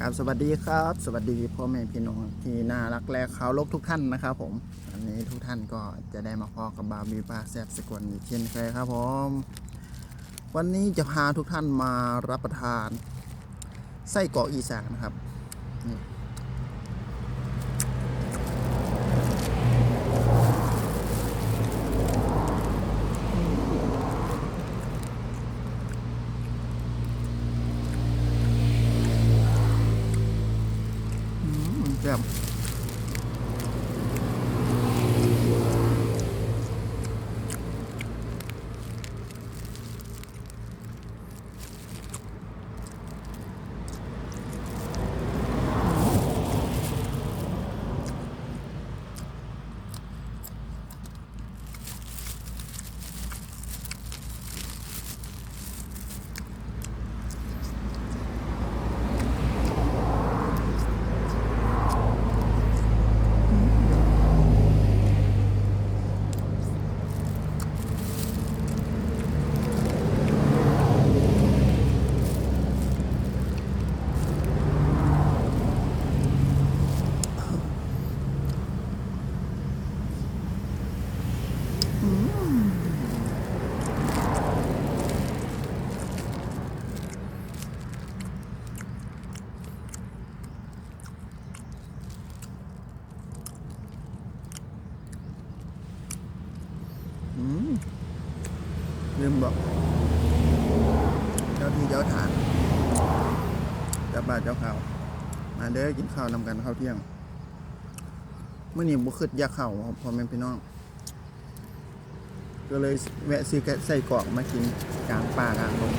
ครับสวัสดีครับ สวัสดีพ่อแม่พี่น้องที่น่ารักและเขาลบทุกท่านนะครับผมอันนี้ทุกท่านก็จะได้มาพอกับบาบีปาแซบสกลอีกเช่นเคยครับผมวันนี้จะพาทุกท่านมารับประทานไส้กรอกอีสานนะครับนี่อื มแซ่บอืม ลืมบอก เจ้าที่เจ้าฐานเจ้าบ้านเจ้าเขามาเด้อกินข้าวนำกันข้าวเที่ยงเมื่อนี้บุคืดอยากเข่าครับพ่อแม่พี่น้อง ก็เลยแวะซื้อใส่กรอกมากินกลางป่ากลางลง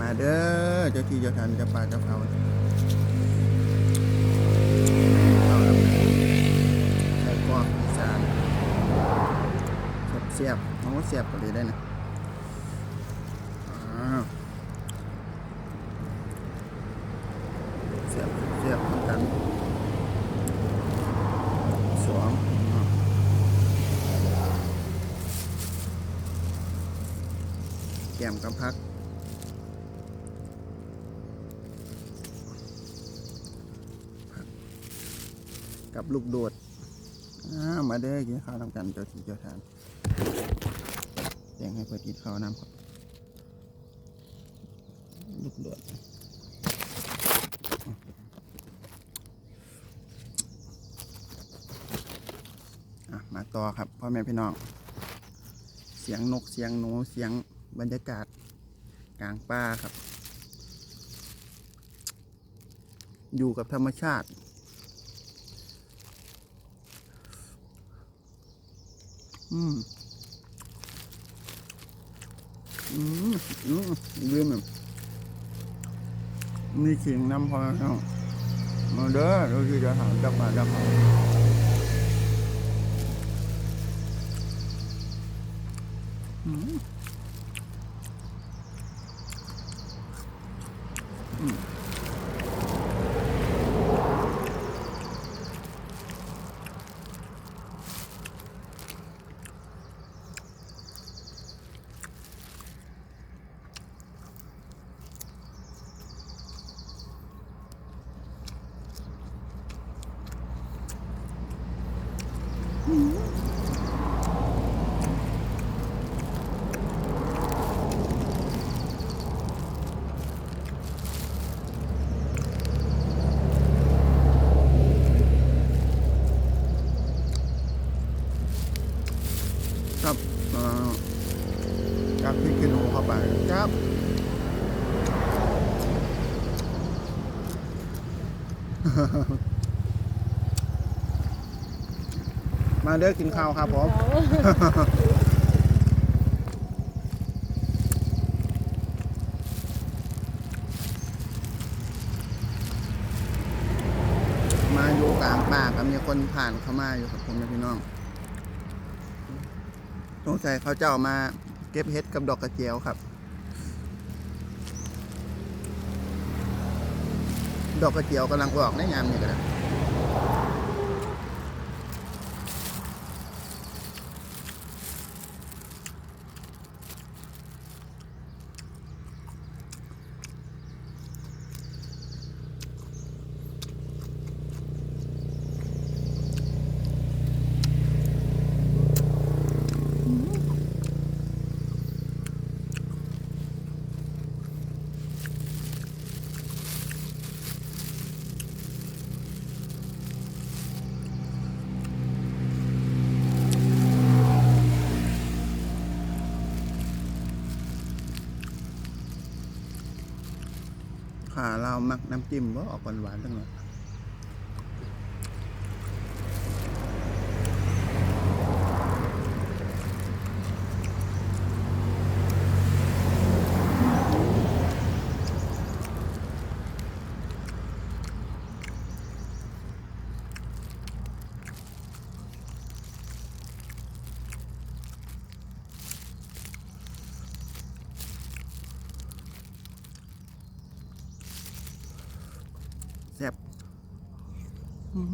มาเด้อเจ้าที่เจ้าทานเจ้าป่าเจ้าเขาละใส่กรอกอีสาน เสียบๆน้องว่าเสียบก็เลยได้นะอ้าเสียบเสียบเหมือนกันสวมแก้มกับพักกับลูกโดดอ่ามาเด้อกินข้าวนำกันเจ้าที่เจ้าทาน แจ้งให้เพื่อกินข้าวนำครับลูกดดอะมาต่อครับพ่อแม่พี่น้อง เสียงนกเสียงหนูเสียงบรรยากาศกลางป่าครับ อยู่กับธรรมชาติ อืม อืม อืมลืมอะมีขิงน้ำพอแล้วมาเด้อเราจะหาจับปลาจับเขาอืมครับเอ่อจากพริกขี้หนูเข้าไปครับ มาเด้อกินข้าวครับผม มาอยู่กลางป่าก็มีคนผ่านเข้ามาอยู่ครับผมและพี่น้องสงสัยเขาจะเอามาเก็บเห็ดกับดอกกระเจียวครับ ดอกกระเจียวกำลังออกในงามนี่ก็ได้าเรามักน้ำจิ้มว่าออกหวานๆตั้งหน่อย อื้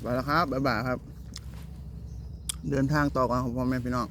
ไปแล้วครับบ๊ายบายครับ เดินทางต่อกันครับพ่อแม่พี่น้อง